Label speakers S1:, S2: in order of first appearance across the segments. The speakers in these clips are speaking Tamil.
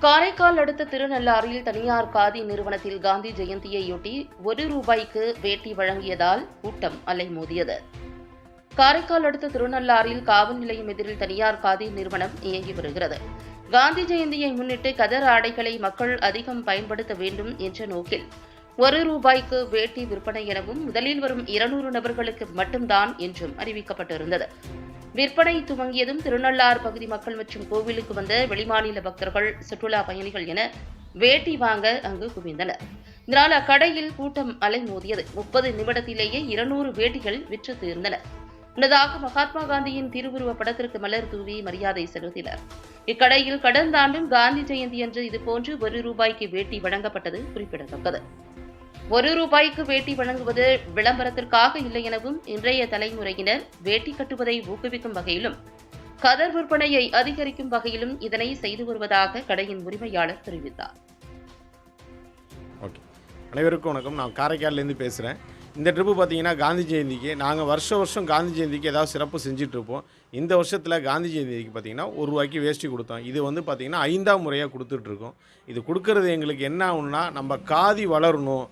S1: காரைக்கால் அடுத்த திருநள்ளாறில் தனியார் காதி நிறுவனத்தில் காந்தி ஜெயந்தியையொட்டி ஒரு ரூபாய்க்கு வேட்டி வழங்கியதால் கூட்டம் அலைமோதியது. காரைக்கால் அடுத்த திருநள்ளாறில் காவல் நிலையம் எதிரில் தனியார் காதி நிறுவனம் இயங்கி வருகிறது. காந்தி ஜெயந்தியை முன்னிட்டு கதர் ஆடைகளை மக்கள் அதிகம் பயன்படுத்த வேண்டும் என்ற நோக்கில் ஒரு ரூபாய்க்கு வேட்டி விற்பனை எனவும் முதலில் வரும் இருநூறு நபர்களுக்கு மட்டும்தான் என்றும் அறிவிக்கப்பட்டிருந்தது. விற்பனை துவங்கியதும் திருநள்ளாறு பகுதி மக்கள் மற்றும் கோவிலுக்கு வந்த வெளிமாநில பக்தர்கள் சுற்றுலா பயணிகள் என வேட்டி வாங்க அங்கு குவிந்தனர். இதனால் அக்கடையில் கூட்டம் அலைமோதியது. முப்பது நிமிடத்திலேயே இருநூறு வேட்டிகள் விற்று தீர்ந்தன முன்னதாக மகாத்மா காந்தியின் திருவுருவ படத்திற்கு மலர் தூவி மரியாதை செலுத்தினர். இக்கடையில் கடந்த ஆண்டும் காந்தி ஜெயந்தி அன்று இதுபோன்று ஒரு ரூபாய்க்கு வேட்டி வழங்கப்பட்டது குறிப்பிடத்தக்கது. ஒரு ரூபாய்க்கு வேட்டி வழங்குவது விளம்பரத்திற்காக இல்லை எனவும் இன்றைய தலைமுறையினர் வேட்டி கட்டுவதை ஊக்குவிக்கும் வகையிலும் கதர் விற்பனையை அதிகரிக்கும் வகையிலும் இதனை செய்து வருவதாக கடையின் உரிமையாளர் தெரிவித்தார்.
S2: ஓகே. அனைவருக்கும் வணக்கம். நான் காரைக்கால்லேருந்து பேசுகிறேன் இந்த ட்ரிப்பு பார்த்தீங்கன்னா காந்தி ஜெயந்திக்கு நாங்கள் வருஷம் வருஷம் காந்தி ஜெயந்திக்கு ஏதாவது சிறப்பு செஞ்சிட்ருப்போம் இந்த வருஷத்தில் காந்தி ஜெயந்திக்கு பார்த்தீங்கன்னா ஒரு ரூபாய்க்கு வேஷ்டி கொடுத்தோம். இது வந்து பார்த்திங்கன்னா ஐந்தாம் முறையாக கொடுத்துட்ருக்கோம் இது கொடுக்கறது எங்களுக்கு என்ன ஆகுன்னா நம்ம காதி வளரணும்.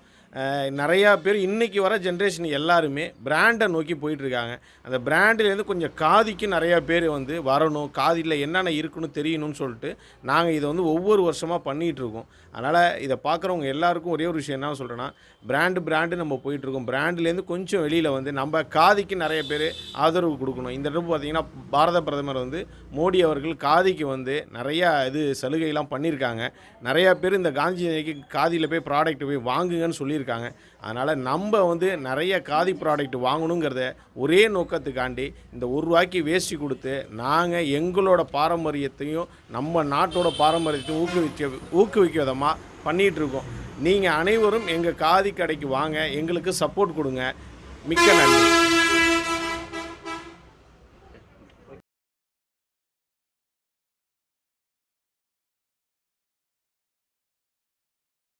S2: நிறையா பேர் இன்றைக்கி வர ஜென்ரேஷன் எல்லாருமே பிராண்டை நோக்கி போயிட்டுருக்காங்க. அந்த பிராண்ட்லேருந்து கொஞ்சம் காதிக்கு நிறையா பேர் வந்து வரணும். காதியில் என்னென்ன இருக்குன்னு தெரியணும்னு சொல்லிட்டு நாங்கள் இதை வந்து ஒவ்வொரு வருஷமாக பண்ணிகிட்ருக்கோம் அதனால் இதை பார்க்குறவங்க எல்லாருக்கும் ஒரே ஒரு விஷயம் என்ன சொல்கிறேன்னா பிராண்டு பிராண்டு நம்ம போயிட்டுருக்கோம் பிராண்டுலேருந்து கொஞ்சம் வெளியில் வந்து நம்ம காதிக்கு நிறைய பேர் ஆதரவு கொடுக்கணும். இந்த இடம் பார்த்திங்கன்னா பாரத பிரதமர் வந்து மோடி அவர்கள் காதிக்கு வந்து நிறையா இது சலுகைலாம் பண்ணியிருக்காங்க. நிறையா பேர் இந்த காந்தி காதியில் போய் ப்ராடக்ட் போய் வாங்குங்கன்னு சொல்லியிருக்காங்க. அதனால் நம்ம வந்து நிறைய காதி ப்ராடக்ட் வாங்கணுங்கிறத ஒரே நோக்கத்துக்காண்டி இந்த ஒரு ரூபாய்க்கு வேஷ்டி கொடுத்து நாங்கள் எங்களோட பாரம்பரியத்தையும் நம்ம நாட்டோட பாரம்பரியத்தையும் ஊக்குவிக்க ஊக்குவிக்க விதமாக பண்ணிகிட்ருக்கோம் நீங்கள் அனைவரும் எங்கள் காதி கடைக்கு வாங்க. எங்களுக்கு சப்போர்ட் கொடுங்க. மிக்க நன்றி.